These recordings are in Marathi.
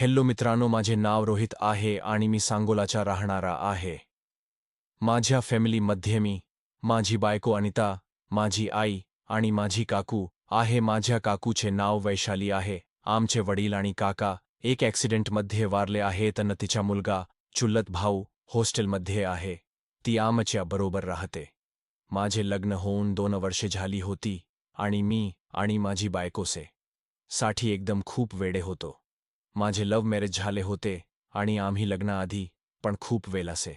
हॅलो मित्रांनो माझे नाव रोहित आहे आणि मी सांगोलाचा राहणारा आहे. माझ्या फॅमिलीमध्ये मी माझी बायको अनिता माझी आई आणि माझी काकू आहे. माझ्या काकूचे नाव वैशाली आहे. आमचे वडील आणि काका एक ॲक्सिडेंटमध्ये वारले आहेत. अन तिचा मुलगा चुल्लत भाऊ हॉस्टेलमध्ये आहे. ती आमच्या बरोबर राहते. माझे लग्न होऊन दोन वर्षे झाली होती आणि मी आणि माझी बायकोसे. साठी एकदम खूप वेडे होतो. माझे लव्ह मॅरेज झाले होते आणि आम्ही लग्नाआधी पण खूप वेलासे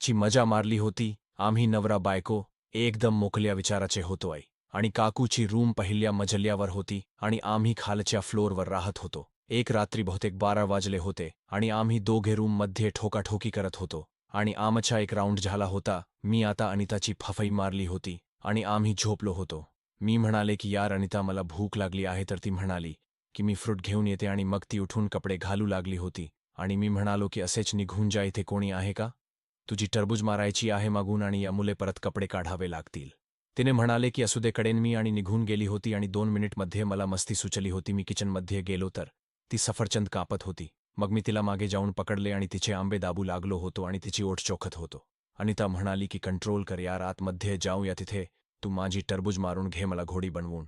ची मजा मारली होती आम्ही नवरा बायको एकदम मोकल्या विचाराचे होतो आई आणि काकूची रूम पहिल्या मजल्यावर होती आणि आम्ही खालच्या फ्लोअरवर राहत होतो. एक रात्री बहुतेक बारा वाजले होते आणि आम्ही दोघे रूममध्ये ठोकाठोकी करत होतो आणि आमचा एक राऊंड झाला होता मी आता अनिताची फफई मारली होती आणि आम्ही झोपलो होतो. मी म्हणाले की यार अनिता मला भूक लागली आहे तर ती म्हणाली की मी फ्रूट घेऊन येते आणि मग ती उठून कपडे घालू लागली होती. आणि मी म्हणालो की असेच निघून जा इथे कोणी आहे का? तुझी टरबूज मारायची आहे मागून आणि अमुले परत कपडे काढावे लागतील. तिने म्हणाले की असू दे कडेन मी आणि निघून गेली होती आणि दोन मिनिटमध्ये मला मस्ती सुचली होती. मी किचनमध्ये गेलो तर ती सफरचंद कापत होती. मग मी तिला मागे जाऊन पकडले आणि तिचे आंबे दाबू लागलो होतो आणि तिची ओठ चोखत होतो. अनिता म्हणाली की कंट्रोल कर यार आतमध्ये जाऊया तिथे. तू माझी टरबूज मारून घे मला घोडी बनवून.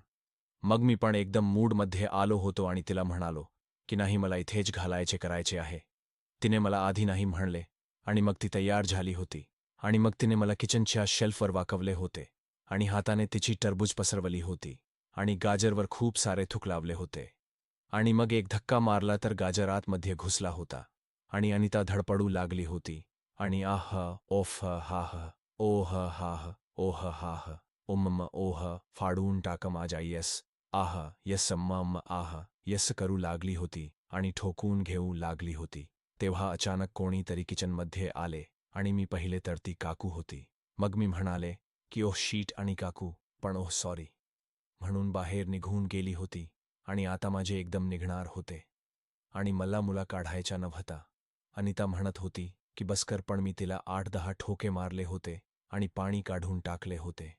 मग मी पण एकदम मूडमध्ये आलो होतो आणि तिला म्हणालो की नाही मला इथेच घालायचे करायचे आहे. तिने मला आधी नाही म्हणले आणि मग ती तयार झाली होती आणि मग तिने मला किचनच्या शेल्फवर वाकवले होते आणि हाताने तिची टरबूज पसरवली होती आणि गाजरवर खूप सारे थुक लावले होते आणि मग एक धक्का मारला तर गाजर आतमध्ये घुसला होता आणि अनिता धडपडू लागली होती आणि आह ओफ हा ह ओह हाह ओह हाह उम्म ओह फाडून टाक माझ्या येस आह, यस मम आह, यस करू लागली होती आणि ठोकून घेऊ लागली होती. तेव्हा अचानक कोणीतरी किचनमध्ये आले आणि मी पहिले तर ती काकू होती. मग मी म्हणाले, की ओह, शीट आणि काकू, पण ओह सॉरी म्हणून बाहेर निघून गेली होती आणि आता माझे एकदम निघणार होते. आणि मला मुला काढायचा नव्हता. अनिता म्हणत होती की, बसकर, पण मी तिला आठ दहा ठोके मारले होते आणि पाणी काढून टाकले होते.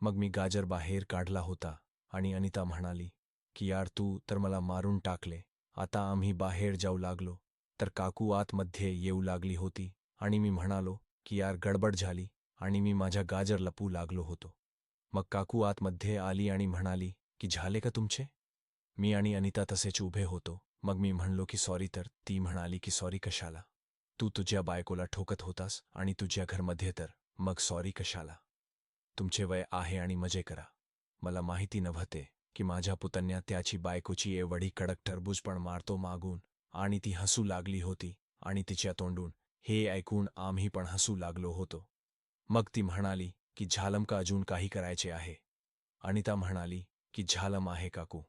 मग मी गाजर बाहेर काढला होता. आणि अनिता म्हणाली, की यार तू तर मला मारून टाकले. आता आम्ही बाहेर जाऊ लागलो. तर काकू आतमध्ये येऊ लागली होती. आणि मी म्हणालो, की यार गडबड झाली. आणि मी माझ्या गाजर लपू लागलो होतो. मग काकू आतमध्ये आली आणि म्हणाली, की झाले का तुमचे? मी आणि अनिता तसेच उभे होतो. मग मी म्हणलो, की सॉरी तर. ती म्हणाली, की सॉरी कशाला? तू तुझ्या बायकोला ठोकत होतास आणि तुझ्या घरमध्ये तर. मग सॉरी कशाला? तुमचे वय आहे आणि मज़े करा. मला माहिती नव्हते की माझ्या पुतण्या त्याची बायकोची एवढी कडक टरबूज पण मारतो मागून आणि ती हसू लागली होती आणि तिच्या तोंडून हे ऐकून आम्ही पण हसू लागलो होतो. मग ती म्हणाली की झालम का अजून काही करायचे आहे? अनिता म्हणाली की झालम आहे काकू.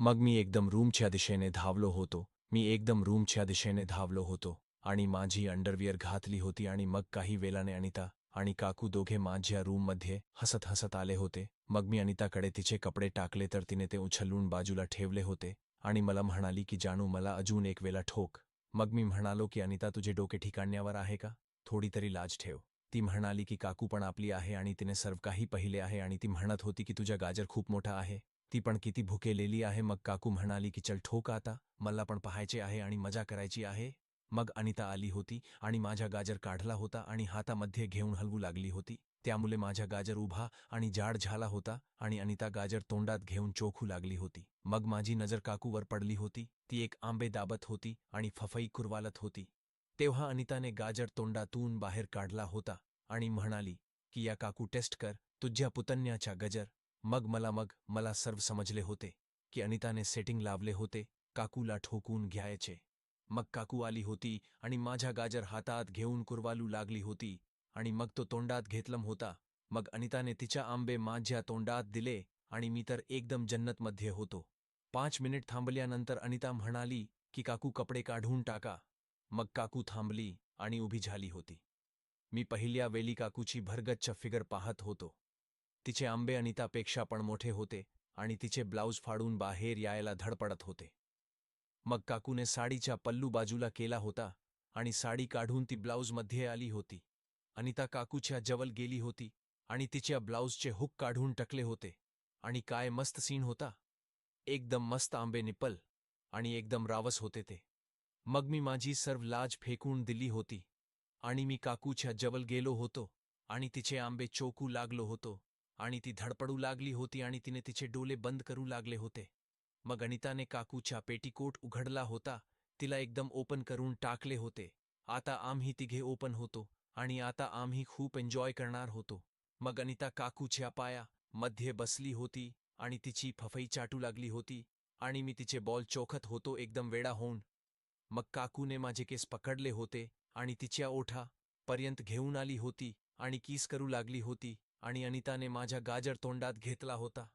मग मी एकदम रूमच्या दिशेने धावलो होतो मी एकदम रूमच्या दिशेने धावलो होतो आणि माझी अंडरविअर घातली होती आणि मग काही वेळाने अनिता आणि काकू दोघे माझ्या रूममध्ये हसत हसत आले होते. मग मी अनिताकडे तिचे कपडे टाकले तर तिने ते उछलून बाजूला ठेवले होते आणि मला म्हणाली की जाणू मला अजून एक वेळा ठोक. मग मी म्हणालो की अनिता तुझे डोके ठिकाण्यावर आहे का? थोडी तरी लाज ठेव. ती म्हणाली की काकू पण आपली आहे आणि तिने सर्व काही पाहिले आहे आणि ती म्हणत होती की तुझा गाजर खूप मोठा आहे. ती पण किती भुकेलेली आहे. मग काकू म्हणाली की चल ठोक आता. मला पण पाहायचे आहे आणि मजा करायची आहे. मग अनिता आली होती आणि माझा गाजर काढला होता आणि हातामध्ये घेऊन हलवू लागली होती. त्यामुळे माझा गाजर उभा आणि जाड झाला होता आणि अनिता गाजर तोंडात घेऊन चोखू लागली होती. मग माझी नजर काकूवर पडली होती. ती एक आंबे दाबत होती आणि फफई कुरवालत होती. तेव्हा अनिताने गाजर तोंडातून बाहेर काढला होता आणि म्हणाली की या काकू टेस्ट कर तुझ्या पुतन्याच्या गजर. मग मला मग मला सर्व समजले होते की अनिताने सेटिंग लावले होते काकूला ठोकून घ्यायचे. मग काकू आली होती आणि माझ्या गाजर हातात घेऊन कुरवालू लागली होती आणि मग तो तोंडात घेतलम होता. मग अनिताने तिच्या आंबे माझ्या तोंडात दिले आणि मी तर एकदम जन्नतमध्ये होतो. पाच मिनिट थांबल्यानंतर अनिता म्हणाली की काकू कपडे काढून टाका. मग काकू थांबली आणि उभी झाली होती. मी पहिल्या वेली काकूची भरगच्च फिगर पाहत होतो. तिचे आंबे अनितापेक्षा पण मोठे होते आणि तिचे ब्लाऊज फाडून बाहेर यायला धडपडत होते. मग काकूने साडीच्या पल्लू बाजूला केला होता आणि साडी काढून ती ब्लाऊजमध्ये आली होती. अनिता काकूच्या जवळ गेली होती आणि तिच्या ब्लाऊजचे हुक काढून टकले होते. आणि काय मस्त सीन होता. एकदम मस्त आंबे निप्पल आणि एकदम रावस होते ते. मग मी माझी सर्व लाज फेकून दिली होती. आणि मी काकूच्या जवळ गेलो होतो आणि तिचे आंबे चोकू लागलो होतो आणि ती धडपडू लागली होती आणि तिने तिचे डोले बंद करू लागले होते. मग अनिताने काकूच्या पेटीकोट उघडला होता तिला एकदम ओपन करून टाकले होते. आता आम्ही तिघे ओपन होतो आणि आता आम्ही खूप एन्जॉय करणार होतो. मग अनिता काकूच्या पाया मध्ये बसली होती आणि तिची फफई चाटू लागली होती आणि मी तिचे बॉल चोखत होतो एकदम वेडा होऊन. मग काकूने माझे केस पकडले होते आणि तिच्या ओठा पर्यंत घेऊन आली होती आणि किस करू लागली होती आणि अनिताने माझ्या गाजर तोंडात घेतला होता.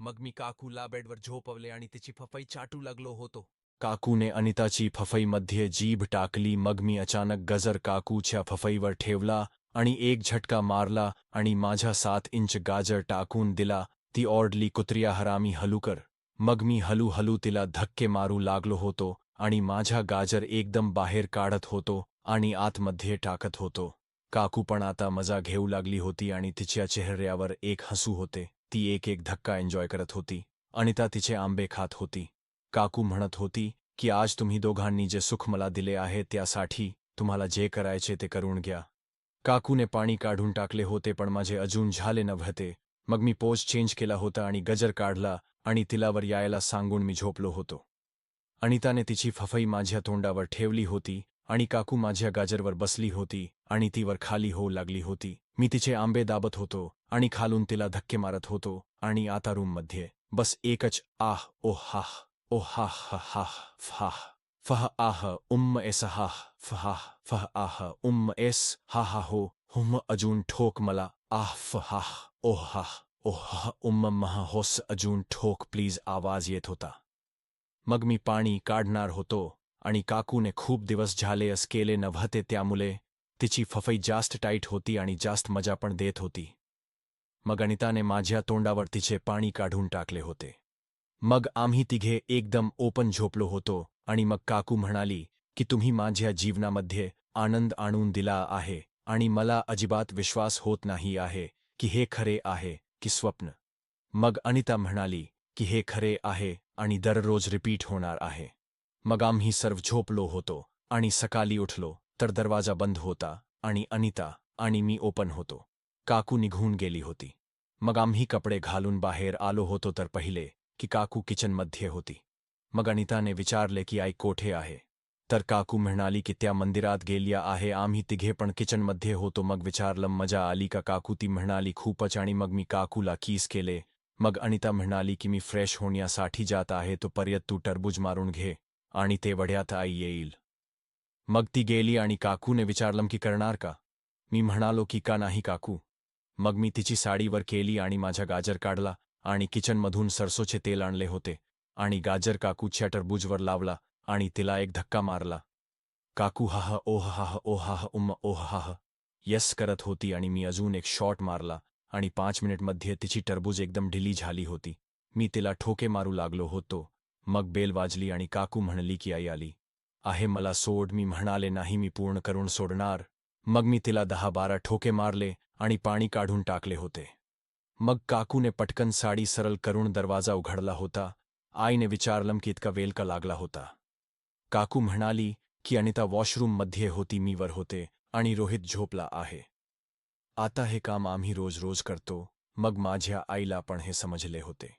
मग मी काकूला बेडवर झोपवले आणि तिची फफई चाटू लागलो होतो. काकूने अनिताची फफईमध्ये जीभ टाकली मग मी अचानक गजर काकूच्या फफईवर ठेवला आणि एक झटका मारला आणि माझ्या सात इंच गाजर टाकून दिला ती ओरडली कुत्रिया हरामी हलूकर मग मी हलू हलू तिला धक्के मारू लागलो होतो आणि माझा गाजर एकदम बाहेर काढत होतो आणि आतमध्ये टाकत होतो. काकू पण आता मजा घेऊ लागली होती आणि तिच्या चेहऱ्यावर एक हसू होते. ती एक एक धक्का एन्जॉय करत होती अनिता तिचे आंबे खात होती. काकू म्हणत होती की आज तुम्ही दोघांनी जे सुख मला दिले आहे त्यासाठी तुम्हाला जे करायचे ते करून घ्या. काकूने पाणी काढून टाकले होते पण माझे अजून झाले नव्हते मग मी पोज चेंज केला होता आणि गजर काढला आणि तिलावर यायला सांगून मी झोपलो होतो. अनिताने तिची फफई माझ्या तोंडावर ठेवली होती आणि काकू माझ्या गाजरवर बसली होती आणि तीवर खाली होऊ लागली होती. मी तिचे आंबे दाबत होतो आणि खालून तिला धक्के मारत होतो आणि आता रूममध्ये बस एकच आह ओ हाह ओ हा हा हा फाह, फह, आह, उम्म, एस, हाह फहाह फह, आह, उम्म, एस हा हा हो हुम अजून ठोक मला. आह फहाह ओ हाह ओ हा उम्म, महा, होस, अजून ठोक प्लीज़ आवाज़ येत होता. मग मी पाणी काढणार होतो आणि काकूने खूप दिवस झाले अस केले नव्हते त्यामुळे तिची फफई जास्त टाईट होती आणि जास्त मजा पण देत होती. मग अनिताने माझ्या तोंडावर तिचे पाणी काढून टाकले होते. मग आम्ही तिघे एकदम ओपन झोपलो होतो आणि मग काकू म्हणाली की तुम्ही माझ्या जीवनामध्ये आनंद आणून दिला आहे आणि मला अजिबात विश्वास होत नाही आहे की हे खरे आहे की स्वप्न. मग अनिता म्हणाली की हे खरे आहे आणि दररोज रिपीट होणार आहे. मग आम्ही सर्व झोपलो होतो आणि सकाळी उठलो. तर दरवाज़ा बंद होता आणि अनिता आणि मी ओपन होतो. काकू निघून गेली होती. मग आम्ही कपडे घालून बाहेर आलो होतो तर पहिले की काकू किचन किचनमध्ये होती. मग अनिताने विचारले की, आई कोठे आहे? तर काकू म्हणाली की, त्या मंदिरात गेल्या आहे, आम्ही तिघे पण किचनमध्ये होतो. मग विचारलं, मज़ा आली का? काकू ती म्हणाली, खूपच. आणि मग मी काकूला कीस केले. मग अनिता म्हणाली की, मी फ्रेश होण्यासाठी जात आहे तो पर्यत तू टरबूज मारून घे आणि ते वड्यात आई येईल. मग ती गेली आणि काकूने विचारलं, की करणार का? मी म्हणालो की का नाही काकू. मग मी तिची साडीवर केली आणि माझा गाजर काढला आणि किचनमधून सरसोचे तेल आणले होते आणि गाजर काकूच्या टरबूजवर लावला आणि तिला एक धक्का मारला. काकू हाह ओह हाह ओह हाह उम्म ओह हाह यस करत होती आणि मी अजून एक शॉट मारला आणि पाच मिनिटमध्ये तिची टरबूज एकदम ढिली झाली होती. मी तिला ठोके मारू लागलो होतो. मग बेल वाजली आणि काकू म्हणली की आई आली. आहे मला सोड मी म्हणाले नाही मी पूर्ण करून सोडणार. मग मी तिला दहा बारा ठोके मारले आणि पाणी काढून टाकले होते. मग काकूने पटकन साडी सरळ करून दरवाजा उघडला होता. आईने विचारलं की इतका वेल का लागला होता? काकू म्हणाली की अनिता वॉशरूममध्ये होती मीवर होते आणि रोहित झोपला आहे. आता हे काम आम्ही रोज रोज करतो. मग माझ्या आईला पण हे समजले होते.